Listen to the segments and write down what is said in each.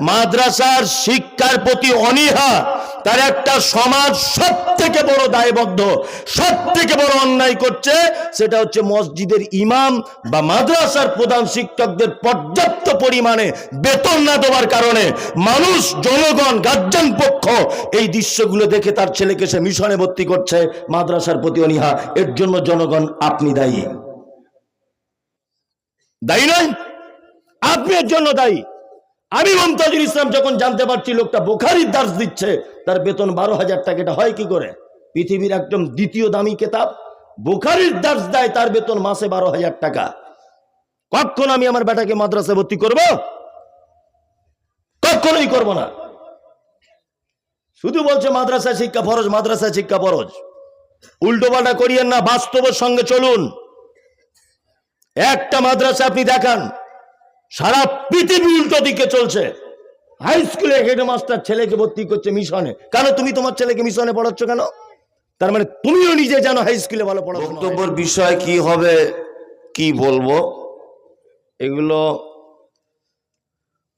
মাদ্রাসার শিক্ষার প্রতি অনীহা, তার একটা সমাজ সব থেকে বড় দায়বদ্ধ সব থেকে বড় অন্যায় করছে, সেটা হচ্ছে মসজিদের ইমাম বা মাদ্রাসার প্রধান শিক্ষকদের পর্যাপ্ত পরিমাণে বেতন না দেওয়ার কারণে মানুষ, জনগণ, গার্জেন পক্ষ এই দৃশ্যগুলো দেখে তার ছেলেকে সে মিশনে ভর্তি করছে, মাদ্রাসার প্রতি অনীহা, এর জন্য জনগণ আপনি দায়ী। দায়ী নয়? আপনি এর জন্য দায়ী। আমি মমতাজুল ইসলাম যখন জানতে পারছি লোকটা বোখারির দাস দিচ্ছে, তার বেতন বারো হাজার টাকা, এটা হয় কি করে? পৃথিবীর একদম দ্বিতীয় দামি কেতাব, বোখারির দাস দেয় তার বেতন মাসে বারো হাজার টাকা। কখন আমি আমার বেটাকে মাদ্রাসা ভর্তি করব? কখনোই করব না। শুধু বলছে মাদ্রাসা শিক্ষা ফরজ মাদ্রাসা শিক্ষা ফরজ। উল্টো পাল্টা করিয়েন না, বাস্তবের সঙ্গে চলুন। একটা মাদ্রাসা আপনি দেখান। সারা পৃথিবী উল্টো দিকে চলছে। হাই স্কুলে হেডমাস্টার ছেলেকে ভর্তি করছে মিশনে কেন তুমি তোমার ছেলেকে মিশনে পড়াচ্ছ কেন? তার মানে তুমিও নিজে জানো হাই স্কুলে ভালো। বক্তব্যের বিষয় কি হবে, কি বলব? এগুলো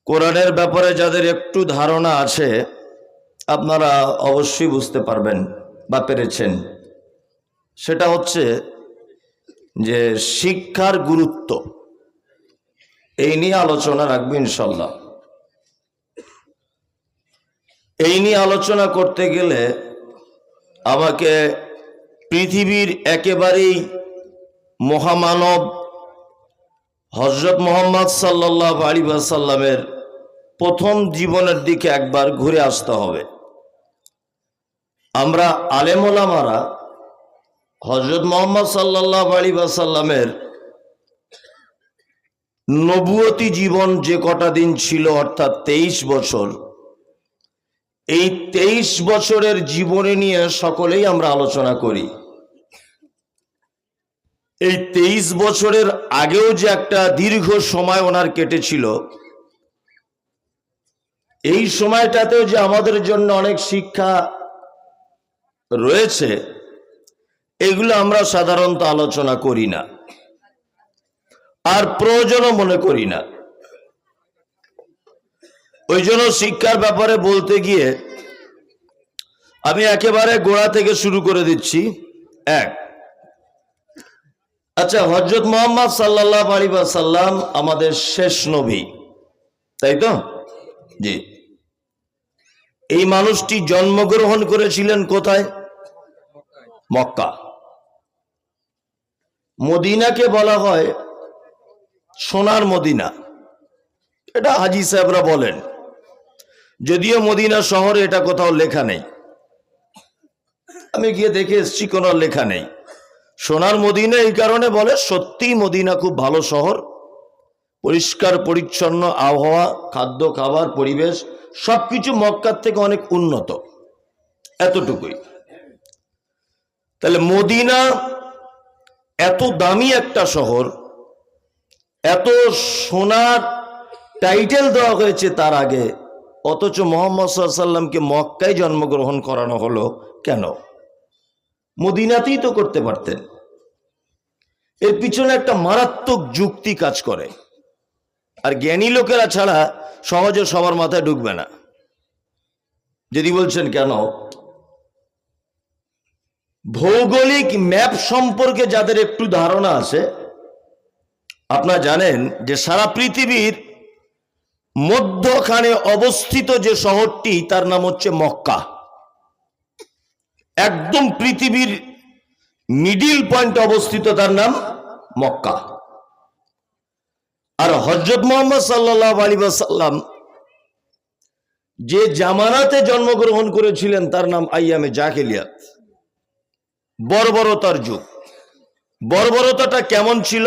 কোরআনের ব্যাপারে যাদের একটু ধারণা আছে, আপনারা অবশ্যই বুঝতে পারবেন বা পেরেছেন। সেটা হচ্ছে যে শিক্ষার গুরুত্ব। এই নিয়ে আলোচনা রাখব ইনশাল্লাহ। এই নিয়ে আলোচনা করতে গেলে আমাকে পৃথিবীর একেবারেই মহামানব হজরত মোহাম্মদ সাল্লাহ আলী সাল্লামের প্রথম জীবনের দিকে একবার ঘুরে আসতে হবে। আমরা আলেমোলামারা হজরত মোহাম্মদ সাল্লাহ আলী সাল্লামের নবুয়তি জীবন যে কটা দিন ছিল, অর্থাৎ তেইশ বছর, এই তেইশ বছরের জীবনে নিয়ে সকলেই আমরা আলোচনা করি। এই তেইশ বছরের আগেও যে একটা দীর্ঘ সময় ওনার কেটেছিল, এই সময়টাতেও যে আমাদের জন্য অনেক শিক্ষা রয়েছে, এগুলো আমরা সাধারণত আলোচনা করি না। আর প্রয়োজনও মনে করি না। ওই জন্য শিক্ষার ব্যাপারে বলতে গিয়ে আমি একেবারে গোড়া থেকে শুরু করে দিচ্ছি। এক আচ্ছা হজরত মোহাম্মদ সাল্লাহ আলী সাল্লাম আমাদের শেষ নবী, তাই তো? জি। এই মানুষটি জন্মগ্রহণ করেছিলেন কোথায়? মক্কা। মদিনাকে বলা হয় সোনার মদিনা। এটা হাজি সাহেবরা বলেন। যদিও মদিনা শহরে এটা কোথাও লেখা নেই। আমি গিয়ে দেখে এসছি, কোনো লেখা নেই। সোনার মদিনা এই কারণে বলে, সত্যিই মদিনা খুব ভালো শহর। পরিষ্কার, পরিচ্ছন্ন আবহাওয়া, খাদ্য, খাবার, পরিবেশ, সবকিছু মক্কার থেকে অনেক উন্নত। এতটুকুই। তাহলে মদিনা এত দামি একটা শহর এত সোনার টাইটেল দেওয়া হয়েছে তার আগে। অথচ মোহাম্মদ সাল্লামকে মক্কায় জন্মগ্রহণ করানো হলো কেন? মদিনাতেই তো করতে পারতেন। এর পিছনে একটা মারাত্মক যুক্তি কাজ করে। আর জ্ঞানী লোকেরা ছাড়া সহজে সবার মাথায় ঢুকবে না। যদি বলছেন কেন? ভৌগোলিক ম্যাপ সম্পর্কে যাদের একটু ধারণা আছে আপনারা জানেন যে সারা পৃথিবীর মধ্যখানে অবস্থিত যে শহরটি, তার নাম হচ্ছে মক্কা। একদম পৃথিবীর মিডিল পয়েন্টে অবস্থিত, তার নাম মক্কা। আর হজরত মোহাম্মদ সাল্লাহ আলী সাল্লাম যে জামানাতে জন্মগ্রহণ করেছিলেন, তার নাম আইয়ামে জাকেলিয়াত বর্বরতার যুগ। বর্বরতাটা কেমন ছিল?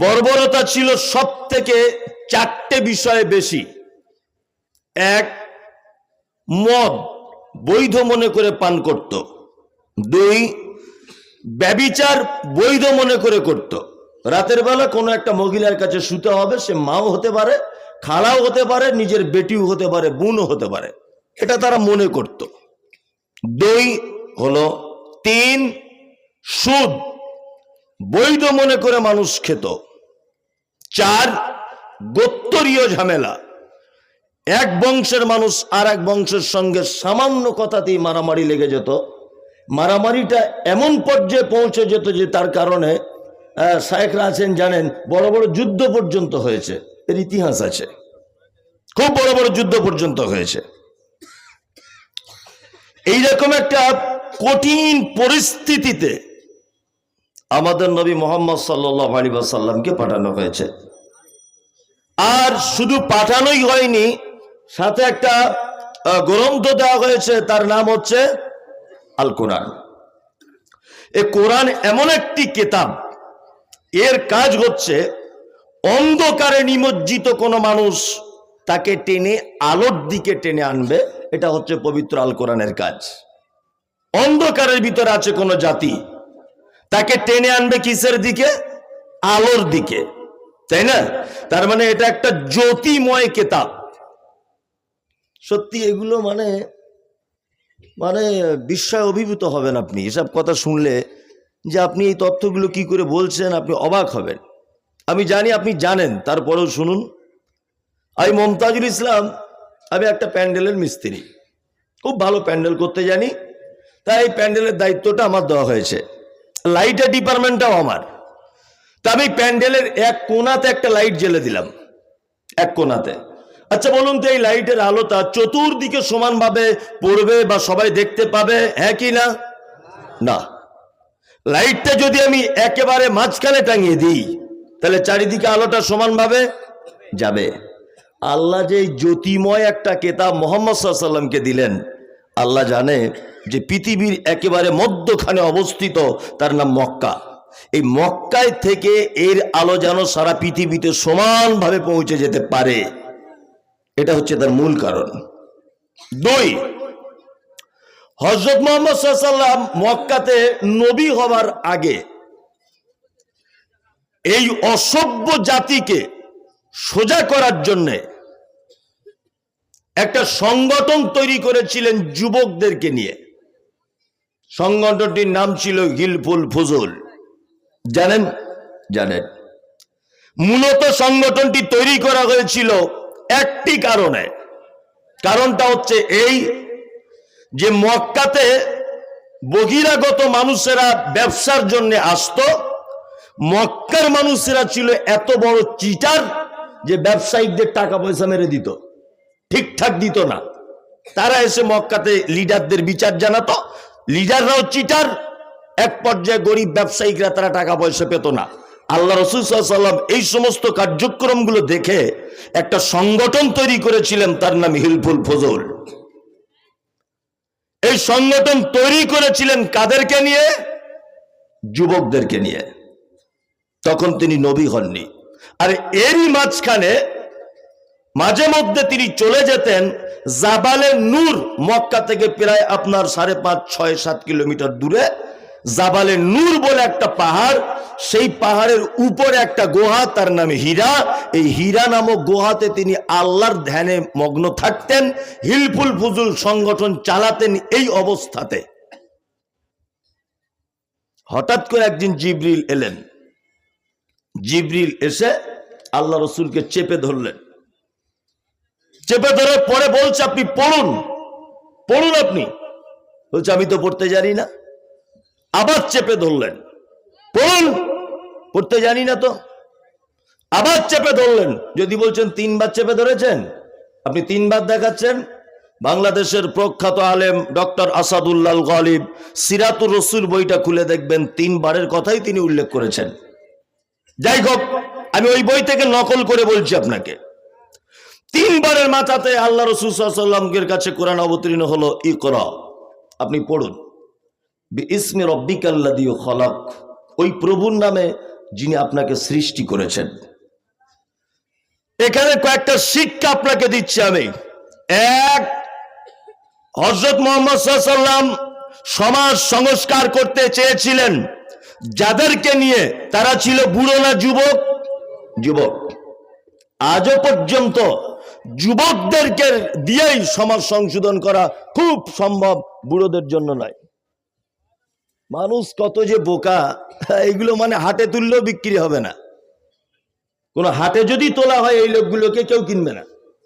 বর্বরতা ছিল সব থেকে চারটে বিষয়ে বেশি। এক, মদ বৈধ মনে করে পান করত। দুই, ব্যবিচার বৈধ মনে করে করত। রাতের বেলা কোনো একটা মহিলার কাছে শুতে হবে, সে মাও হতে পারে, খালাও হতে পারে, নিজের বেটিও হতে পারে, বোনও হতে পারে। এটা তারা মনে করত। দুই হলো, তিন, সুদ বৈধ মনে করে মানুষ খেত। চার গোত্তরীয় ঝামেলা। এক বংশের মানুষ আর এক বংশের সঙ্গে সামান্য কথাতেই মারামারি লেগে যেত। মারামারিটা এমন পর্যায়ে পৌঁছে যেত যে তার কারণে আহ, শায়েখরা আছেন জানেন বড় বড় যুদ্ধ পর্যন্ত হয়েছে। এর ইতিহাস আছে। খুব বড় বড় যুদ্ধ পর্যন্ত হয়েছে। এইরকম একটা কঠিন পরিস্থিতিতে আমাদের নবী মোহাম্মদ সাল্লাহ আলী সাল্লামকে পাঠানো হয়েছে। আর শুধু পাঠানোই হয়নি, সাথে একটা গ্রন্থ দেওয়া হয়েছে, তার নাম হচ্ছে আল কোরআন এ কোরআন এমন একটি কেতাব, এর কাজ হচ্ছে অন্ধকারে নিমজ্জিত কোনো মানুষ তাকে টেনে আলোর দিকে টেনে আনবে, এটা হচ্ছে পবিত্র আল কোরআনের কাজ। অন্ধকারের ভিতরে আছে কোনো জাতি তাকে টেনে আনবে কিসের দিকে? আলোর দিকে। তাই না? তার মানে এটা একটা জ্যোতিময় কেতাব। সত্যি এগুলো মানে মানে বিস্ময় অভিভূত হবেন আপনি। এসব কথা শুনলে যে আপনি এই তথ্যগুলো কি করে বলছেন, আপনি অবাক হবেন। আমি জানি আপনি জানেন, তারপরেও শুনুন। আমি মমতাজুল ইসলাম, আমি একটা প্যান্ডেলের মিস্ত্রি। খুব ভালো প্যান্ডেল করতে জানি। তাই এই প্যান্ডেলের দায়িত্বটা আমার দেওয়া হয়েছে। লাইটের ডিপার্টমেন্টটাও আমার। তা আমি প্যান্ডেলের এক কোনাতে একটা লাইট জ্বেলে দিলাম। এক কোনাতে আচ্ছা বলুন তো, এই লাইটের আলোটা চতুর্দিকে সমানভাবে পড়বে বা সবাই দেখতে পাবে হ্যাঁ কি না? না। লাইটটা যদি আমি একেবারে মাঝখানে টাঙিয়ে দিই, তাহলে চারিদিকে আলোটা সমানভাবে যাবে। আল্লাহ যে জ্যোতিময় একটা কেতাব মোহাম্মদ সাল্লামকে দিলেন আল্লাহ জানে যে পৃথিবীর একেবারে মধ্যখানে অবস্থিত তার নাম মক্কা। এই মক্কায় থেকে এর আলো যেন সারা পৃথিবীতে সমানভাবে পৌঁছে যেতে পারে। এটা হচ্ছে তার মূল কারণ। দুই হজরত মোহাম্মদ মক্কাতে নবী হবার আগে এই অসভ্য জাতিকে সোজা করার জন্যে একটা সংগঠন তৈরি করেছিলেন যুবকদেরকে নিয়ে। সংগঠনটির নাম ছিল হিলফুল ফুজুল। জানেন? জানেন। মূলত সংগঠনটি তৈরি করা হয়েছিল একটি কারণে। কারণটা হচ্ছে এই যে মক্কাতে বহিরাগত মানুষেরা ব্যবসার জন্য আসতো, মক্কার মানুষেরা ছিল এত বড় চিটার যে ব্যবসায়িকদের টাকা পয়সা মেরে দিত। ঠিকঠাক দিত না। তারা এসে মক্কাতে লিডারদের বিচার জানাতো। লিডাররাও চিটার এক পর্যায়ে গরিব ব্যবসায়িকরা তারা টাকা পয়সা পেত না। আল্লাহ রসুল সাল্লাম এই সমস্ত কার্যক্রমগুলো দেখে একটা সংগঠন তৈরি করেছিলেন, তার নাম হিলফুল ফজল। এই সংগঠন তৈরি করেছিলেন কাদেরকে নিয়ে? যুবকদেরকে নিয়ে। তখন তিনি নবী হননি। আর এরই মাঝখানে মাঝে মধ্যে তিনি চলে যেতেন জাবালে নূর মক্কা থেকে প্রায় আপনার সাড়ে পাঁচ, ছয়, সাত কিলোমিটার দূরে। জাবালে নূর বলে একটা পাহাড়, সেই পাহাড়ের উপরে একটা গুহা, তার নামে হীরা। এই হীরা নামক গুহাতে তিনি আল্লাহর ধ্যানে মগ্ন থাকতেন, হিলফুল ফুজুল সংগঠন চালাতেন এই অবস্থাতে। হঠাৎ করে একদিন জিবরিল এলেন। জিবরিল এসে আল্লাহ রসুলকে চেপে ধরলেন। চেপে ধরে পরে বলছে, আপনি পড়ুন পড়ুন আপনি। বলছে, আমি তো পড়তে জানি না। আবার চেপে ধরলেন। পড়ুন, পড়তে জানি না তো। আবার চেপে ধরলেন। যদি বলছেন তিনবার চেপে ধরেছেন, আপনি তিনবার দেখাচ্ছেন। বাংলাদেশের প্রখ্যাত আলেম ডক্টর আসাদুল্লাল গলিব সিরাতুর রসুল বইটা খুলে দেখবেন, তিনবারের কথাই তিনি উল্লেখ করেছেন। যাই হোক, আমি ওই বই থেকে নকল করে বলছি আপনাকে। তিনবারের মাথাতে আল্লাহ রসুল সাল্লামের কাছে কোরআন অবতীর্ণ হলো ই আপনি পড়ুন। ইসমে রব্বিকাল্লাদিও খলাক। ওই প্রভুর নামে যিনি আপনাকে সৃষ্টি করেছেন। এখানে কয়েকটা শিক্ষা আপনাকে দিচ্ছি আমি। এক হজরত মোহাম্মদ সাল্লাম সমাজ সংস্কার করতে চেয়েছিলেন। যাদেরকে নিয়ে তারা ছিল বুড়ো না যুবক যুবক। আজও পর্যন্ত যুবকদেরকে দিয়েই সমাজ সংশোধন করা খুব সম্ভব, বুড়োদের জন্য নয়। মানুষ কত যে বোকা, এগুলো মানে হাটে তুললেও বিক্রি হবে না। কোন হাটে যদি তোলা হয়, এই লোকগুলোকে কেউ কিনবে না।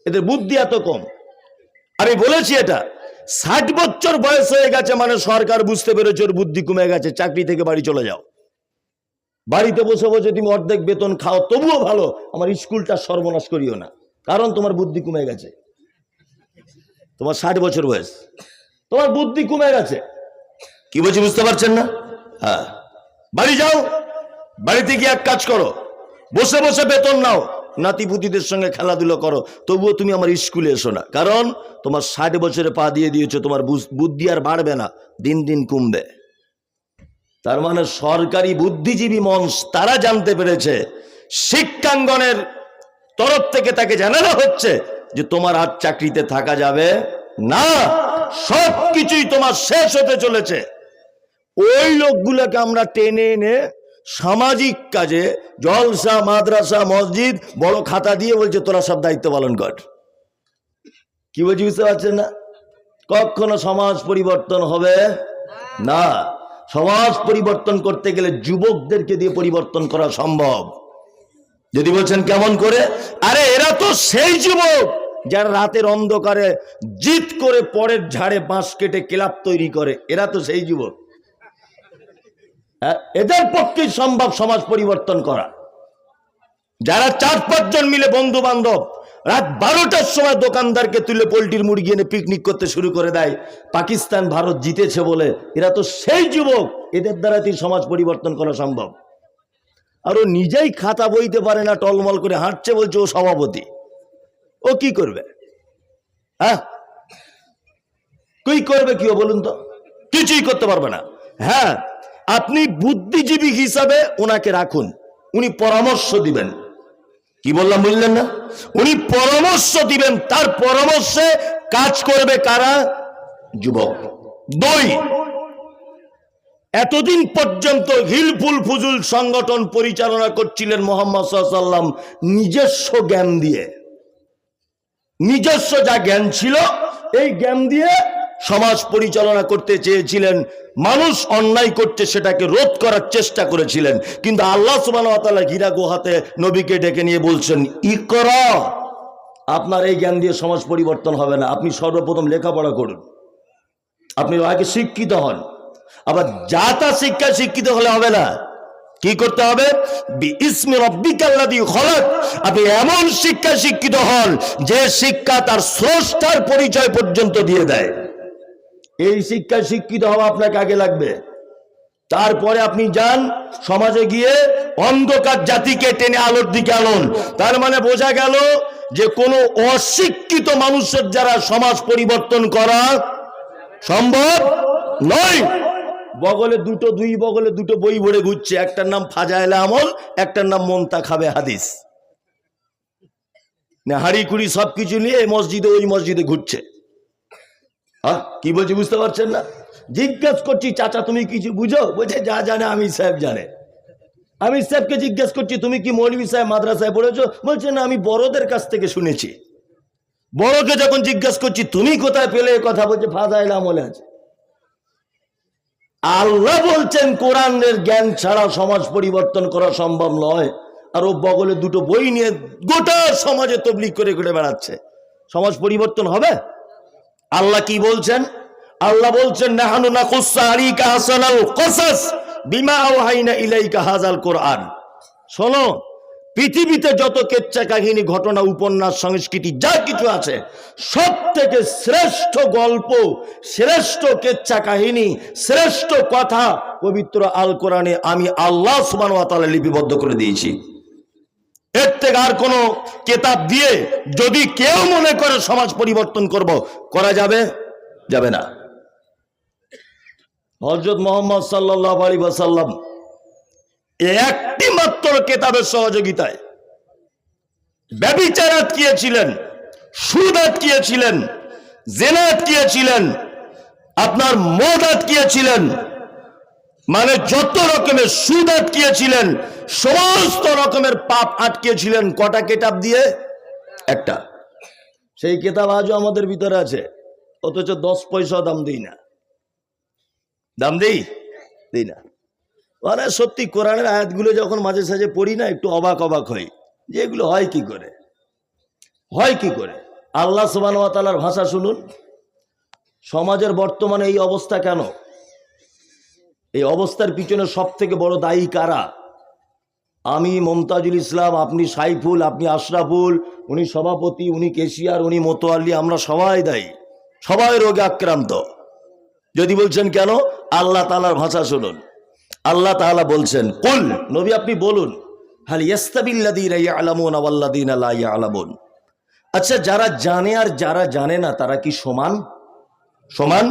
এদের বুদ্ধি এত কম। আমি বলেছি এটা, ষাট বছর বয়স হয়ে গেছে মানে সরকার বুঝতে পেরেছে ওর বুদ্ধি কমে গেছে, চাকরি থেকে বাড়ি চলে যাও। বাড়িতে বসে বসে তুমি অর্ধেক বেতন খাও, তবুও ভালো, আমার স্কুলটা সর্বনাশ করিও না। কারণ তোমার বুদ্ধি কমে গেছে। তোমার ষাট বছর বয়স। তোমার বুদ্ধি কমে গেছে। কি বলছি বুঝতে পারছেন না? হ্যাঁ। বাড়ি যাও, বাড়িতে গিয়ে এক কাজ করো। বসে বসে বেতন নাও। নাতিপুতিদের সঙ্গে খেলাধুলো করো। তবুও তুমি আমার স্কুলে এসো না। কারণ তোমার ষাট বছরে পা দিয়ে দিয়েছ, তোমার বুদ্ধি আর বাড়বে না। দিন দিন কমবে। তার মানে সরকারি বুদ্ধিজীবী মঞ্চ তারা জানতে পেরেছে, শিক্ষাঙ্গনের তরফ থেকে তাকে জানানো হচ্ছে যে তোমার আর চাকরিতে থাকা যাবে না। সব কিছুই তোমার শেষ হতে চলেছে। ওই লোকগুলোকে আমরা টেনে এনে সামাজিক কাজে, জলসা, মাদ্রাসা, মসজিদ, বড় খাতা দিয়ে বলছে, তোরা সব দায়িত্ব পালন কর। কি বলছি বুঝতে পারছেন না? কখনো সমাজ পরিবর্তন হবে না। সমাজ পরিবর্তন করতে গেলে যুবকদেরকে দিয়ে পরিবর্তন করা সম্ভব। যদি বলছেন কেমন করে? আরে এরা তো সেই যুবক যারা রাতের অন্ধকারে জিত করে পরের ঝাড়ে বাঁশ কেটে ক্লাব তৈরি করে। এরা তো সেই যুবক। হ্যাঁ, এদের পক্ষে সম্ভব সমাজ পরিবর্তন করা। যারা চার পাঁচজন মিলে বন্ধু বান্ধব রাত বারোটার সময় দোকানদারকে তুলে পোল্ট্রির মুরগি এনে পিকনিক করতে শুরু করে দেয় পাকিস্তান ভারত জিতেছে বলে এরা তো সেই যুবক। এদের দ্বারা তুই সমাজ পরিবর্তন করা সম্ভব। আর ও নিজেই খাতা বইতে পারে না, টলমল করে হাঁটছে বলছে ও সভাপতি। ও কি করবে? হ্যাঁ? কি করবে কি বলুন তো? কিছুই করতে পারবে না। হ্যাঁ আপনি বুদ্ধিজীবী হিসাবে ওনাকে রাখুন। উনি পরামর্শ দিবেন। কি বললাম, বুঝলেন না? উনি পরামর্শ দিবেন, তার পরামর্শে কাজ করবে কারা? যুবক। দুই এতদিন পর্যন্ত হিলফুল ফুজুল সংগঠন পরিচালনা করছিলেন মোহাম্মদ সাল্লাম নিজস্ব জ্ঞান দিয়ে। নিজস্ব যা জ্ঞান ছিল, এই জ্ঞান দিয়ে সমাজ পরিচালনা করতে চেয়েছিলেন। মানুষ অন্যায় করছে সেটাকে রোধ করার চেষ্টা করেছিলেন। কিন্তু আল্লাহ সুবাহ হীরা গুহাতে নবীকে ডেকে নিয়ে বলছেন, ইকর, আপনার এই জ্ঞান দিয়ে সমাজ পরিবর্তন হবে না। আপনি সর্বপ্রথম লেখাপড়া করুন। আপনি আগে শিক্ষিত হন। আবার যা তা শিক্ষা শিক্ষিত হলে হবে না। কি করতে হবে? আপনি এমন শিক্ষা শিক্ষিত হন, যে শিক্ষা তার স্রষ্টার পরিচয় পর্যন্ত দিয়ে দেয়। এই শিক্ষা শিক্ষিত হওয়া আপনাকে আগে লাগবে। তারপরে আপনি যান, সমাজে গিয়ে অন্ধকার জাতিকে টেনে আলোর দিকে আনুন। তার মানে বোঝা গেল যে কোনো অশিক্ষিত মানুষের যারা সমাজ পরিবর্তন করা সম্ভব নয়। বগলে দুটো দুই, বগলে দুটো বই ভরে ঘুরছে। একটার নাম ফাজাইলা আমল, একটার নাম মন্তা খাবে হাদিস। না, হাড়ি কুড়ি সবকিছু নিয়ে এই মসজিদে, ওই মসজিদে ঘুরছে। হ্যাঁ কি বলছি বুঝতে পারছেন না? জিজ্ঞেস করছি, চাচা, তুমি কিছু বুঝো? বলছে, যা জানে আমি সাহেব জানে। আমি সাহেবকে জিজ্ঞেস করছি, তুমি কি মৌলভী সাহেব মাদ্রাসায় পড়েছো? বলছে, না, আমি বড়দের কাছ থেকে শুনেছি। বড়কে যখন জিজ্ঞেস করছি, তুমি কোথায় পেলে কথা? বলছে, ফাজাইল আমলে আছে। আল্লাহ বলছেন, কোরআনের জ্ঞান ছাড়া সমাজ পরিবর্তন করা সম্ভব নয়। আর ও বগলে দুটো বই নিয়ে গোটা সমাজে তবলিক করে করে বেড়াচ্ছে। সমাজ পরিবর্তন হবে? আল্লাহ কি বলছেন? আল্লাহ বলছেন, নাহানু না কুসা আলিকা হাসানাল কসাস বিমা আওহাইনা ইলাইকা হাজাল কোরআন। শোনো পৃথিবীতে যত কেচ্চা কাহিনী, ঘটনা, উপন্যাস, সংস্কৃতি, যা কিছু আছে সব থেকে শ্রেষ্ঠ গল্প, শ্রেষ্ঠ কেচ্চা কাহিনী, শ্রেষ্ঠ কথা পবিত্র আল কোরআনে আমি আল্লাহ সুবান তাআলা লিপিবদ্ধ করে দিয়েছি। এর থেকে আর কোনো কেতাব দিয়ে যদি কেউ মনে করে সমাজ পরিবর্তন করব, করা যাবে? যাবে না। হজরত মোহাম্মদ সাল্লাহ আলী সাল্লাম একটি মাত্র কেতাবের সহযোগিতায়। ব্যবিচার আটকিয়েছিলেন, সুদ আটকিয়েছিলেন, জেনা আটকিয়েছিলেন, আপনার মদ আটকিয়েছিলেন মানে যত রকমের সুদ আটকিয়েছিলেন, সমস্ত রকমের পাপ আটকিয়েছিলেন কটা কেতাব দিয়ে? একটা। সেই কেতাব আজও আমাদের ভিতরে আছে, অথচ দশ পয়সা দাম দিই না। দাম দিই? দিই না। মানে সত্যি কোরআনের আয়াতগুলো যখন মাঝে সাঝে পড়ি না, একটু অবাক অবাক হই। যে এগুলো হয় কি করে? হয় কি করে? আল্লাহ সুবাহতালার ভাষা শুনুন। সমাজের বর্তমানে এই অবস্থা কেন? এই অবস্থার পিছনে সব থেকে বড় দায়ী কারা? আমি মমতাজুল ইসলাম, আপনি সাইফুল, আপনি আশরাফুল, উনি সভাপতি, উনি কেশিয়ার, উনি মোতোয়াল্লি আমরা সবাই দায়ী। সবাই রোগে আক্রান্ত। যদি বলছেন কেন? আল্লাহ তালার ভাষা শুনুন। আল্লাহ তাআলা বলছেন, কুল, নবী আপনি বলুন ইয়ালামুন? আচ্ছা যারা জানে আর যারা জানে না, তারা কি সমান? সমান?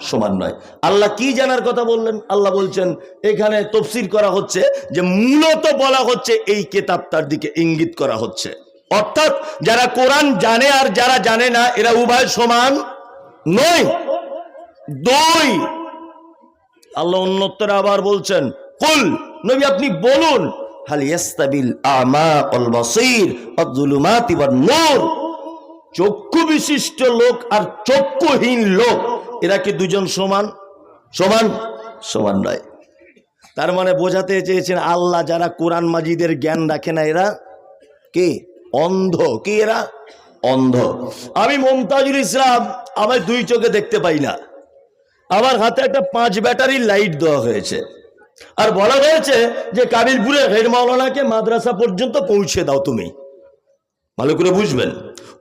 সমান নয়। আল্লাহ কি জানার কথা বললেন? আল্লাহ বলছেন, এখানে তফসির করা হচ্ছে যে মূলত বলা হচ্ছে এই কেতাবটার দিকে ইঙ্গিত করা হচ্ছে। অর্থাৎ যারা কোরআন জানে আর যারা জানে না, এরা উভয় সমান নয়। দুই আল্লাহ অন্যত্তরে আবার বলছেন, কুল, নবী আপনি বলুন, হাল ইয়াস্তাবিল আমা ওয়াল বাসীর ওয়াজ-জুলুমাতি ওয়ান-নূর চক্ষু বিশিষ্ট লোক আর চক্ষুহীন লোক, এরা কি দুজন সমান? সমান? সমান নয়। তার মানে বোঝাতে চেয়েছেন, আল্লাহ যারা কোরআন মাজিদের জ্ঞান রাখে না এরা? কে? অন্ধ। কি এরা? অন্ধ। আমি মমতাজুল ইসলাম আমার দুই চোখে দেখতে পাই না। আমার হাতে একটা পাঁচ ব্যাটারি লাইট দেওয়া হয়েছে। আর বলা হয়েছে যে কাবিলপুরের হেড মাওলানাকে মাদ্রাসা পর্যন্ত পৌঁছে দাও তুমি। ভালো করে বুঝবেন।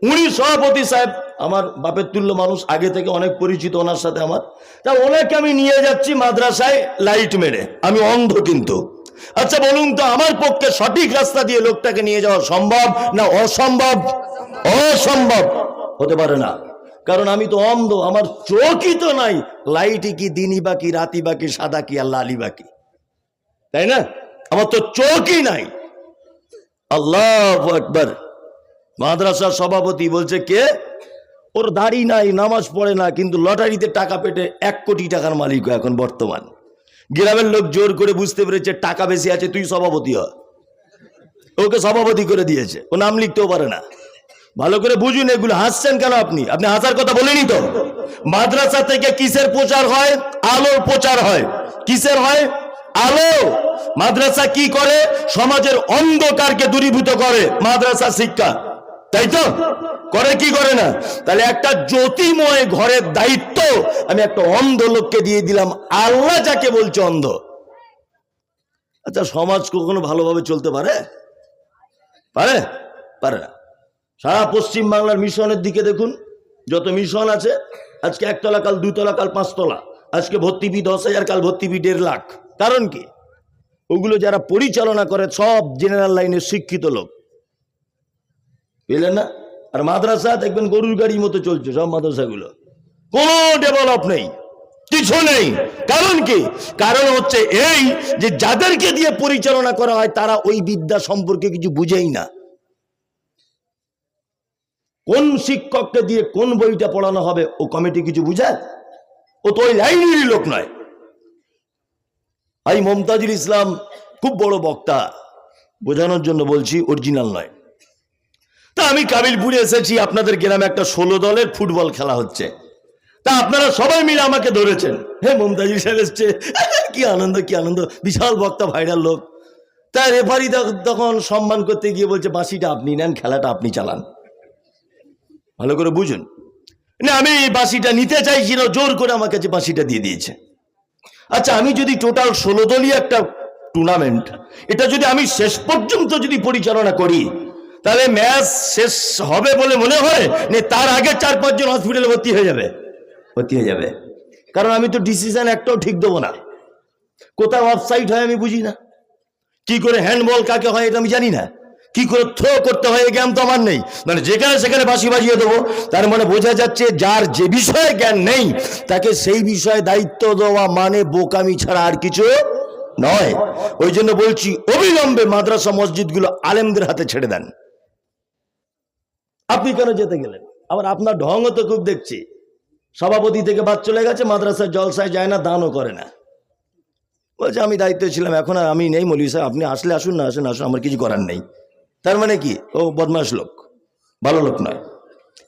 উনি সভাপতি সাহেব, আমার বাপের তুল্য মানুষ, আগে থেকে অনেক পরিচিত ওনার সাথে আমার। তা ওনাকে আমি নিয়ে যাচ্ছি মাদ্রাসায় লাইট মেরে। আমি অন্ধ কিন্তু। আচ্ছা বলুন তো, আমার পক্ষে সঠিক রাস্তা দিয়ে লোকটাকে নিয়ে যাওয়া সম্ভব না অসম্ভব? অসম্ভব! হতে পারে না। কারণ আমি তো অন্ধ, আমার চোখই তো নাই। লাইটই কি দিনই বাকি রাতি বাকি সাদা কি, আর লালি বাকি তাই না? আমার তো চোখই নাই। আল্লাহ একবার মাদ্রাসার সভাপতি বলছে, কে? ওর দাড়ি নাই, নামাজ পড়ে না, কিন্তু লটারিতে টাকা পেটে এক কোটি টাকার মালিক এখন বর্তমান। গ্রামের লোক জোর করে বুঝতে পেরেছে, টাকা বেশি আছে, তুই সভাপতি হ। ওকে সভাপতি করে দিয়েছে। ও নাম লিখতেও পারে না। ভালো করে বুঝুন এগুলো, হাসছেন কেন আপনি? আপনি হাসার কথা বলেনি তো? মাদ্রাসা থেকে কিসের প্রচার হয়? আলোর প্রচার হয়। কিসের হয়? আলো। মাদ্রাসা কি করে? সমাজের অন্ধকারকে দূরীভূত করে মাদ্রাসা শিক্ষা। তাই তো? করে কি করে না? তাহলে একটা জ্যোতিময় ঘরের দায়িত্ব, আমি একটা অন্ধ লোককে দিয়ে দিলাম। আল্লাহ যাকে বলছে অন্ধ। আচ্ছা সমাজ কখনো ভালোভাবে চলতে পারে? পারে? পারে না। সারা পশ্চিম বাংলার মিশনের দিকে দেখুন, যত মিশন আছে, আজকে একতলা কাল, দুতলা কাল, পাঁচতলা। আজকে ভর্তি ফি দশ হাজার, কাল ভর্তি ফি দেড় লাখ। কারণ কি? ওগুলো যারা পরিচালনা করে, সব জেনারেল লাইনের শিক্ষিত লোক। বুঝলেন না? আর মাদ্রাসা, দেখবেন গরুর গাড়ির মতো চলছে, সব মাদ্রাসাগুলো। কোনো ডেভেলপ নেই, কিছু নেই। কারণ কি? কারণ হচ্ছে এই যে, যাদেরকে দিয়ে পরিচালনা করা হয়, তারা ওই বিদ্যা সম্পর্কে কিছু বুঝেই না। কোন শিক্ষককে দিয়ে কোন বইটা পড়ানো হবে? ও কমিটি কিছু বুঝায়? ও তো ওই লাইনেরই লোক নয়। আমি মমতাজুল ইসলাম খুব বড় বক্তা। বোঝানোর জন্য বলছি অরিজিনাল নয়। তা আমি কাবিলপুরে এসেছি, আপনাদের গ্রামে একটা ষোলো দলের ফুটবল খেলা হচ্ছে। তা আপনারা সবাই মিলে আমাকে ধরেছেন। হে, মমতাজুল সাহেব এসছে। কি আনন্দ কি আনন্দ। বিশাল বক্তা, ভাইরাল লোক। তা রেফারি তখ- তখন সম্মান করতে গিয়ে বলছে, বাঁশিটা আপনি নেন, খেলাটা আপনি চালান। ভালো করে বুঝুন। না, আমি এই বাঁশিটা নিতে চাইছি না, জোর করে আমার কাছে বাঁশিটা দিয়ে দিয়েছে। আচ্ছা আমি যদি টোটাল ষোলো দলীয় একটা টুর্নামেন্ট এটা যদি আমি শেষ পর্যন্ত যদি পরিচালনা করি, তাহলে ম্যাচ শেষ হবে বলে মনে হয়? নে, তার আগে চার পাঁচজন হসপিটালে ভর্তি হয়ে যাবে? ভর্তি হয়ে যাবে। কারণ আমি তো ডিসিশন একটাও ঠিক দেবো না। কোথাও অফসাইড হয় আমি বুঝি না। কি করে হ্যান্ডবল কাকে হয় এটা আমি জানি না। কি করে থ্রো করতে হয় জ্ঞান তো আমার নেই। মানে যেখানে সেখানে বাঁশি বাজিয়ে দেবো, তার মানে বোঝা যাচ্ছে যার যে বিষয়ে জ্ঞান নেই, তাকে সেই বিষয়ে দায়িত্ব দেওয়া মানে বোকামি ছাড়া আর কিছু নয়। ওই জন্য বলছি, অবিলম্বে মাদ্রাসা মসজিদগুলো আলেমদের হাতে ছেড়ে দেন। আপনি কেন যেতে গেলেন? আবার আপনার ঢঙ্ও তো খুব দেখছি। সভাপতি থেকে বাদ চলে গেছে, মাদ্রাসার জলসায় যায় না, দানও করে না। বলছে, আমি দায়িত্বে ছিলাম, এখন আর আমি নেই, মলি সাহেব, আপনি আসলে আসুন, না আসুন আসুন, আমার কিছু করার নেই। তার মানে কি? ও বদমাস লোক। ভালো লোক নয়।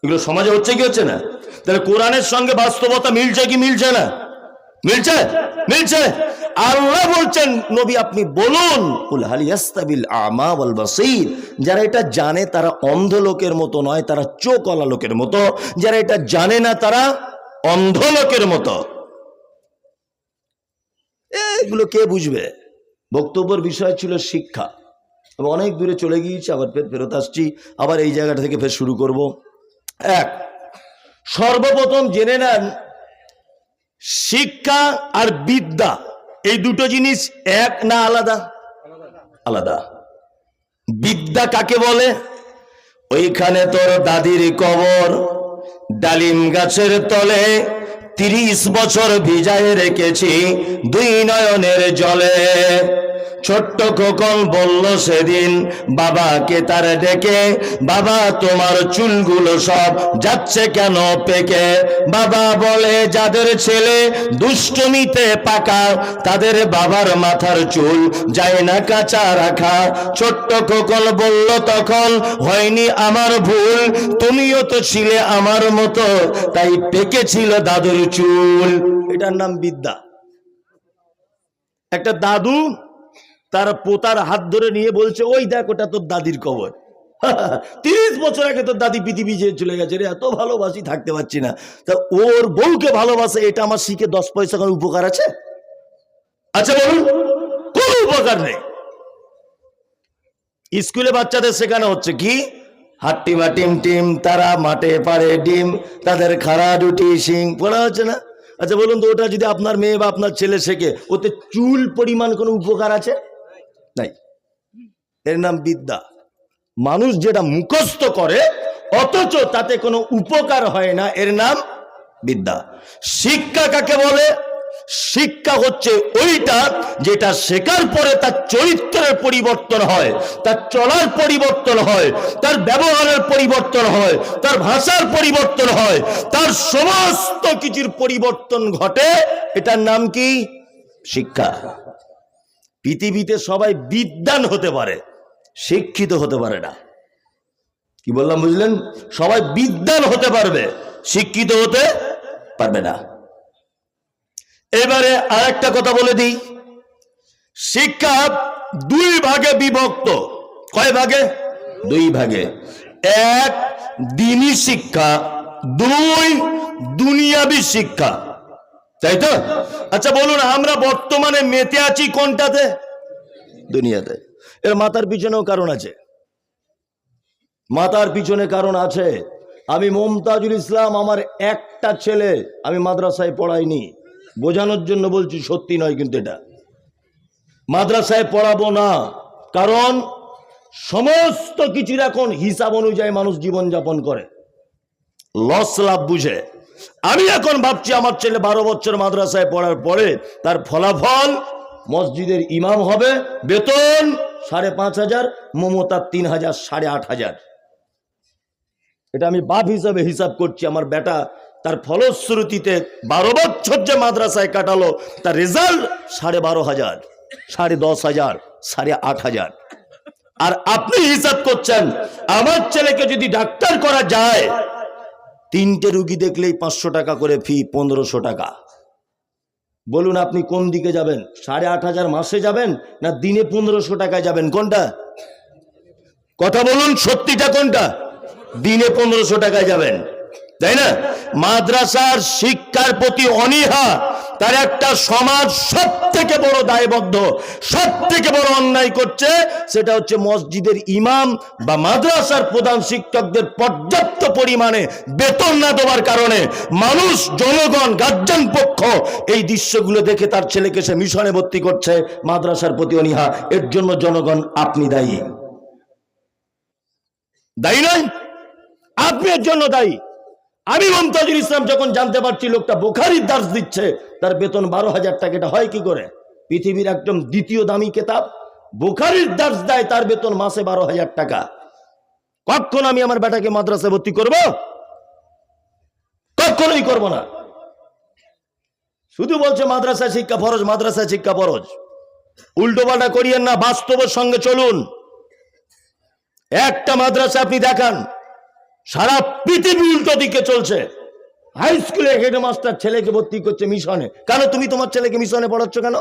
এগুলো সমাজে হচ্ছে কি হচ্ছে না? তাহলে কোরআনের সঙ্গে বাস্তবতা মিলছে কি মিলছে না? মিলছে? মিলছে। আল্লাহ বলছেন, নবী, আপনি বলুন যারা এটা জানে, তারা অন্ধ লোকের মতো নয়, তারা চোখওয়ালা লোকের মতো। যারা এটা জানে না, তারা অন্ধ লোকের মতো। এগুলো কে বুঝবে? বক্তব্যের বিষয় ছিল শিক্ষা। আমি অনেক দূরে চলে গিয়েছি, আবার ফের ফেরত আসছি, আবার এই জায়গাটা থেকে ফের শুরু করব। এক, সর্বপ্রথম জেনে নেন শিক্ষা আর বিদ্যা, এই দুটো জিনিস এক না আলাদা? আলাদা। বিদ্যা কাকে বলে? ওইখানে তোর দাদির কবর, ডালিম গাছের তলে তিরিশ বছর ভিজায় রেখেছি দুই নয়নের জলে। ছোট্ট খোকন বলল সেদিন, বাবাকে তার ডেকে, বাবা তোমার চুলগুলো সব যাচ্ছে কেন পেকে? বাবা বলে, যাদের ছেলে দুষ্টমিতে পাকা, তাদের বাবার মাথার চুল যায় না কাঁচা রাখা। ছোট্ট খোকন বলল, তখন হয়নি আমার ভুল, তুমিও তো ছিলে আমার মতো, তাই পেকেছিল দাদুর চুল। এটার নাম বিদ্যা। একটা দাদু তার পোতার হাত ধরে নিয়ে বলছে, ওই দেখ, ওটা তোর দাদির কবর। তিরিশ বছর আগে তোর দাদি পৃথিবী ছেড়ে চলে গেছে রে, এত ভালোবাসি, থাকতে পারছি না। তা ওর বউকে ভালোবাসে, এটা আমার শিখে দশ পয়সা কোনো উপকার আছে? আচ্ছা বলুন, কোন উপকার নেই। স্কুলে বাচ্চাদের শেখানো হচ্ছে কি? হাট্টিমা টিম টিম, তারা মাঠে পারে ডিম, তাদের খাড়া রুটি, শিং, পড়া হচ্ছে না? আচ্ছা বলুন তো, ওটা যদি আপনার মেয়ে বা আপনার ছেলে শেখে, ওতে চুল পরিমাণ কোনো উপকার আছে? নাই। এর নাম বিদ্যা। মানুষ যেটা মুখস্থ করে, অথচ তাতে কোনো উপকার হয় না, এর নাম বিদ্যা। শিক্ষা কাকে বলে? শিক্ষা হচ্ছে ওইটা যেটা শেখার পরে তার চরিত্রের পরিবর্তন হয়, তার চলার পরিবর্তন হয়, তার ব্যবহারের পরিবর্তন হয়, তার ভাষার পরিবর্তন হয়, তার সমস্ত কিছুর পরিবর্তন ঘটে, এটার নাম কি? শিক্ষা। পৃথিবীতে সবাই বিদ্যান হতে পারে, শিক্ষিত হতে পারে না। কি বললাম, বুঝলেন? সবাই বিদ্যান হতে পারবে, শিক্ষিত হতে পারবে না। এবারে আরেকটা কথা বলে দিই। শিক্ষা দুই ভাগে বিভক্ত। কয় ভাগে? দুই ভাগে। এক, দিনী শিক্ষা, দুই, দুনিয়াবি শিক্ষা। তাই তো? আচ্ছা বলুন, আমরা বর্তমানে মেতে আছি কোনটাতে? দুনিয়াতে। এর মাথার পিছনেও কারণ আছে। মাতার পিছনে কারণ আছে, আমি মমতাজুল ইসলাম, আমার একটা ছেলে আমি মাদ্রাসায় পড়াইনি। বোঝানোর জন্য বলছি সত্যি নয় কিন্তু এটা। মাদ্রাসায় পড়াবো না, কারণ সমস্ত কিছুর এখন হিসাব অনুযায়ী মানুষ জীবনযাপন করে। লস লাভ বুঝে। আমি এখন ভাবছি আমার ছেলে বারো বছর মাদ্রাসায় পড়ার পরে তার ফলাফল মসজিদের ইমাম হবে, বেতন সাড়ে পাঁচ হাজার মমতার তিন হাজার, সাড়ে আট হাজার। এটা আমি বাপ হিসাবে হিসাব করছি, আমার বেটা তার ফলশ্রুতিতে বারো বছর যে মাদ্রাসায় কাটালো, তার রেজাল্ট সাড়ে বারো হাজার, সাড়ে দশ হাজার, সাড়ে আট হাজার। আর আপনি হিসাব করছেন, আমার ছেলেকে যদি ডাক্তার করা যায় তিনটে রুগী দেখলেই পাঁচশো টাকা করে ফি পনেরোশো টাকা। বলুন, আপনি কোন দিকে যাবেন? সাড়ে আট হাজার মাসে যাবেন না দিনে পনেরোশো টাকায় যাবেন? কোনটা? কথা বলুন, সত্যিটা কোনটা? দিনে পনেরোশো টাকায় যাবেন। তাই না? মাদ্রাসার শিক্ষার প্রতি অনীহা, তার একটা সমাজ সব থেকে বড় দায়বদ্ধ সব থেকে বড় অন্যায় করছে, সেটা হচ্ছে মসজিদের ইমাম বা মাদ্রাসার প্রধান শিক্ষকদের পর্যাপ্ত পরিমাণে বেতন না দেওয়ার কারণে মানুষ, জনগণ, গার্জেন পক্ষ এই দৃশ্যগুলো দেখে তার ছেলেকে সে মিশনে ভর্তি করছে মাদ্রাসার প্রতি অনীহা। এর জন্য জনগণ আপনি দায়ী। দায়ী নয়? আপনি এর জন্য দায়ী। আমি মমতাজুল ইসলাম যখন জানতে পারছি লোকটা বোখারির দাস দিচ্ছে, তার বেতন বারো হাজার টাকা, এটা হয় কি করে? পৃথিবীর একদম দ্বিতীয় দামি কেতাব, বোখারির দাস দেয় তার বেতন মাসে বারো হাজার টাকা। কখন আমি আমার বেটাকে মাদ্রাসায় ভর্তি করব? কখনোই করব না। শুধু বলছে মাদ্রাসা শিক্ষা ফরজ মাদ্রাসা শিক্ষা ফরজ। উল্টো পাল্টা করিয়েন না, বাস্তবের সঙ্গে চলুন। একটা মাদ্রাসা আপনি দেখান। সারা পৃথিবী উল্টো দিকে চলছে। হাই স্কুলে হেডমাস্টার ছেলেকে ভর্তি করছে মিশনে। কেন তুমি তোমার ছেলেকে মিশনে পড়াচ্ছ কেন?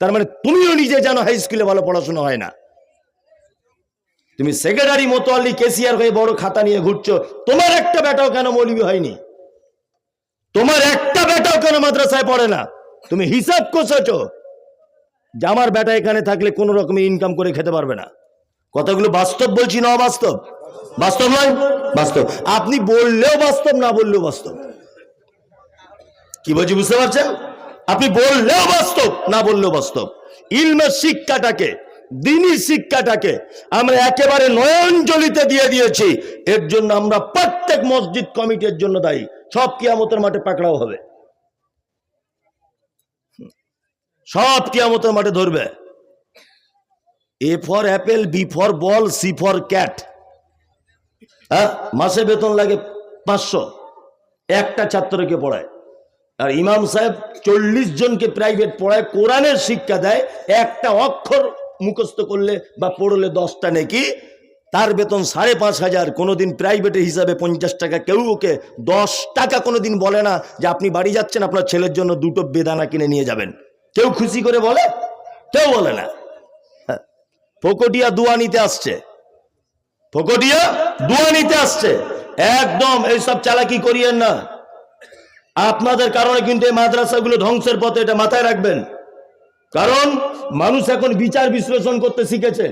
তার মানে তুমিও নিজে জানো হাই স্কুলে ভালো পড়াশোনা হয় না। তুমি সেক্রেটারি মোতোয়ালি কেসিয়ার হয়ে বড় খাতা নিয়ে ঘুরছো। তোমার একটা বেটাও কেন মৌলবি হয়নি? তোমার একটা বেটাও কেন মাদ্রাসায় পড়ে না? তুমি হিসাব কষেছ যে আমার বেটা এখানে থাকলে কোনো রকমের ইনকাম করে খেতে পারবে না। কথাগুলো বাস্তব বলছি, না অবাস্তব বাস্তব নয়? বাস্তব। আপনি বললেও বাস্তব, না বললেও বাস্তব। কি বলছি, বুঝতে পারছেন? আপনি বললেও বাস্তব, না বললেও বাস্তব। ইলমের শিক্ষাটাকে, দিনী শিক্ষাটাকে আমরা একেবারে নয়নজলিতে দিয়ে দিয়েছি। এর জন্য আমরা প্রত্যেক মসজিদ কমিটির জন্য দায়ী। সব কিয়ামতের মাঠে পাকড়াও হবে। সব কিয়ামতের মাঠে ধরবে। A for apple B for ball C for cat হ্যাঁ? মাসে বেতন লাগে পাঁচশো। একটা ছাত্রকে পড়ায়। আর ইমাম সাহেব চল্লিশ জনকে প্রাইভেট পড়ায়, কোরআনের শিক্ষা দেয়, একটা অক্ষর মুখস্থ করলে বা পড়লে দশটা নাকি, তার বেতন সাড়ে পাঁচ হাজার, কোনোদিন প্রাইভেটের হিসাবে পঞ্চাশ টাকা, কেউ ওকে দশ টাকা কোনোদিন বলে না যে আপনি বাড়ি যাচ্ছেন, আপনার ছেলের জন্য দুটো বেদানা কিনে নিয়ে যাবেন। কেউ খুশি করে বলে? কেউ বলে না। ফকটিয়া দুয়া নিতে আসছে। ফকটিয়া দুয়া নিতে আসছে। একদম এইসব চালাকি করিয়েন না। আপনাদের কারণে কিন্তু এই মাদ্রাসাগুলো ধ্বংসের পথে এটা মাথায় রাখবেন। কারণ মানুষ এখন বিচার বিশ্লেষণ করতে শিখেছে।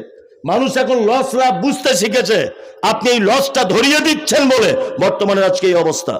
মানুষ এখন লস লাভ বুঝতে শিখেছে। আপনি এই লসটা ধরিয়ে দিচ্ছেন বলে বর্তমানে আজকে এই অবস্থা।